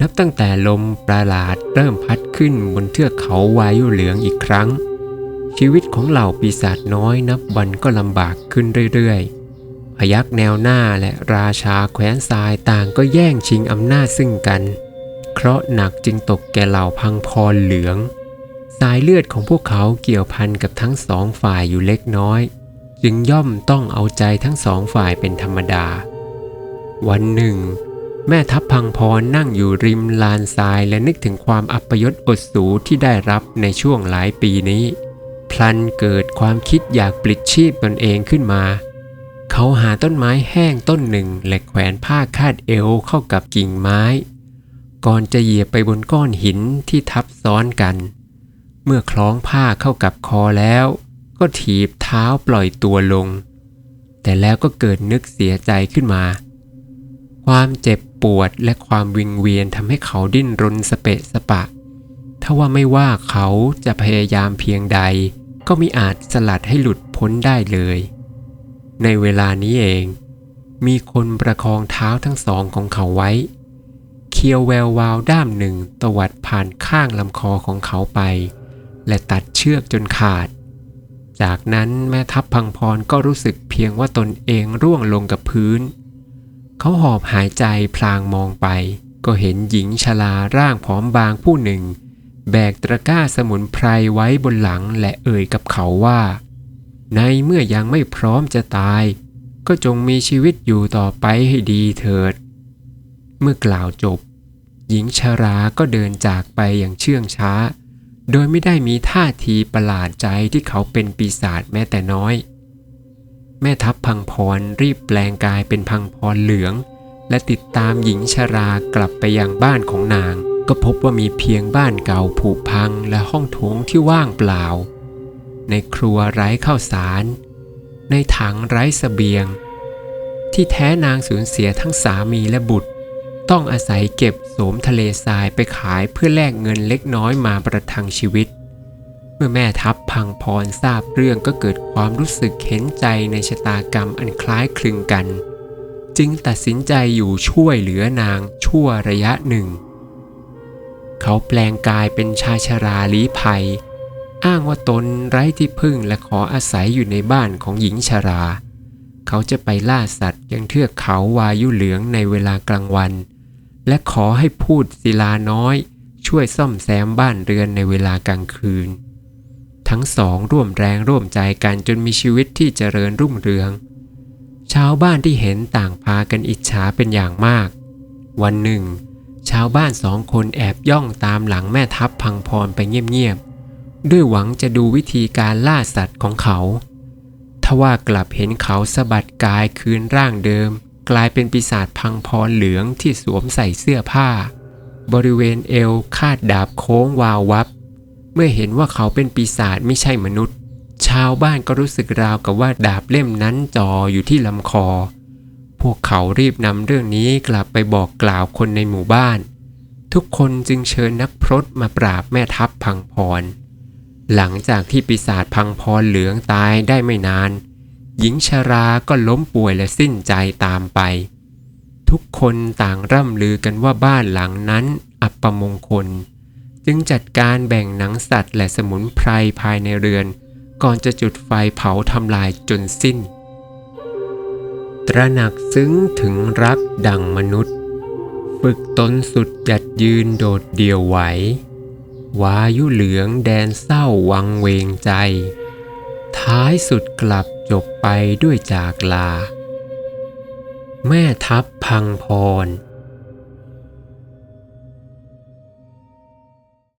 นับตั้งแต่ลมประหลาดเริ่มพัดขึ้นบนเทือกเขาวายุเหลืองอีกครั้ง ชีวิตของเหล่าปีศาจน้อยนับวันก็ลำบากขึ้นเรื่อยๆ พยักแนวหน้าและราชาแคว้นทรายต่างก็แย่งชิงอำนาจซึ่งกัน เคราะห์หนักจึงตกแก่เหล่าพังพรเหลือง สายเลือดของพวกเขาเกี่ยวพันกับทั้งสองฝ่ายอยู่เล็กน้อย จึงย่อมต้องเอาใจทั้งสองฝ่ายเป็นธรรมดา วันหนึ่ง แม่ทัพพังพรนั่งอยู่ริมลานทรายและนึกถึงความอัปยศอดสูที่ได้รับในช่วงหลายปีนี้ พลันเกิดความคิดอยากปลิดชีพตนเองขึ้นมา เขาหาต้นไม้แห้งต้นหนึ่งและแขวนผ้าคาดเอวเข้ากับกิ่งไม้ ก่อนจะเหยียบไปบนก้อนหินที่ทับซ้อนกัน เมื่อคล้องผ้าเข้ากับคอแล้ว ก็ถีบเท้าปล่อยตัวลง แต่แล้วก็เกิดนึกเสียใจขึ้นมา ความเจ็บปวดและความวิงเวียนทำให้เขาดิ้นรนสเปะสปะ ถ้าว่าไม่ว่าเขาจะพยายามเพียงใด ก็มิอาจสลัดให้หลุดพ้นได้เลย ในเวลานี้เอง มีคนประคองเท้าทั้งสองของเขาไว้ เคียวแวววาวด้ามหนึ่งตวัดผ่านข้างลำคอของเขาไป และตัดเชือกจนขาด จากนั้นแม่ทัพพังพรก็รู้สึกเพียงว่าตนเองร่วงลงกับพื้น เขาหอบหายใจพลางมองไป ก็เห็นหญิงชราร่างผอมบางผู้หนึ่ง แบกตะกร้าสมุนไพรไว้บนหลังและเอ่ยกับเขาว่า ในเมื่อยังไม่พร้อมจะตาย ก็จงมีชีวิตอยู่ต่อไปให้ดีเถิด เมื่อกล่าวจบ หญิงชราก็เดินจากไปอย่างเชื่องช้า โดยไม่ได้มีท่าทีประหลาดใจที่เขาเป็นปีศาจแม้แต่น้อย แม่ทัพพังพรรีบแปลงกายเป็นพังพรเหลือง และติดตามหญิงชรากลับไปยังบ้านของนาง ก็พบว่ามีเพียงบ้านเก่าผุพังและห้องโถงที่ว่างเปล่า ในครัวไร้ข้าวสาร ในถังไร้เสบียง ที่แท้นางสูญเสียทั้งสามีและบุตร ต้องอาศัยเก็บโสมทะเลทรายไปขายเพื่อแลกเงินเล็กน้อยมาประทังชีวิต เมื่อแม่ทัพพังพรทราบเรื่องก็เกิดความรู้สึกเห็นใจในชะตากรรมอันคล้ายคลึงกัน จึงตัดสินใจอยู่ช่วยเหลือนางชั่วระยะหนึ่ง เขาแปลงกายเป็นชายชราลี้ภัย อ้างว่าตนไร้ที่พึ่งและขออาศัยอยู่ในบ้านของหญิงชรา เขาจะไปล่าสัตว์ยังเทือกเขาวายุเหลืองในเวลากลางวัน และขอให้พูดศิลาน้อย ช่วยซ่อมแซมบ้านเรือนในเวลากลางคืน ทั้งสองร่วมแรงร่วมใจกันจนมีชีวิตที่เจริญรุ่งเรือง ชาวบ้านที่เห็นต่างพากันอิจฉาเป็นอย่างมาก วันหนึ่ง ชาวบ้านสองคนแอบย่องตามหลังแม่ทัพพังพรไปเงียบๆ ด้วยหวังจะดูวิธีการล่าสัตว์ของเขาทว่ากลับเห็นเขาสะบัดกายคืนร่างเดิม กลายเป็นปีศาจพังพรเหลืองที่สวมใส่เสื้อผ้า บริเวณเอวคาดดาบโค้งวาววับ มื่อเห็นว่าเขาเป็นปีศาจไม่ใช่มนุษย์ ชาวบ้านก็รู้สึกราวกับว่าดาบเล่มนั้นจ่ออยู่ที่ลำคอ พวกเขารีบนำเรื่องนี้กลับไปบอกกล่าวคนในหมู่บ้าน ทุกคนจึงเชิญนักพรตมาปราบแม่ทัพพังพร หลังจากที่ปีศาจพังพรเหลืองตายได้ไม่นาน หญิงชราก็ล้มป่วยและสิ้นใจตามไป ทุกคนต่างร่ำลือกันว่าบ้านหลังนั้นอัปมงคล จึงจัดการแบ่งหนังสัตว์และสมุนไพรภายในเรือน ก่อนจะจุดไฟเผาทำลายจนสิ้น ตระหนักซึ้งถึงรักดังมนุษย์ ฝึกตนสุดหยัดยืนโดดเดี่ยวไหว วายุเหลืองแดนเศร้าวังเวงใจ ท้ายสุดกลับจบไปด้วยจากลา แม่ทัพพังพร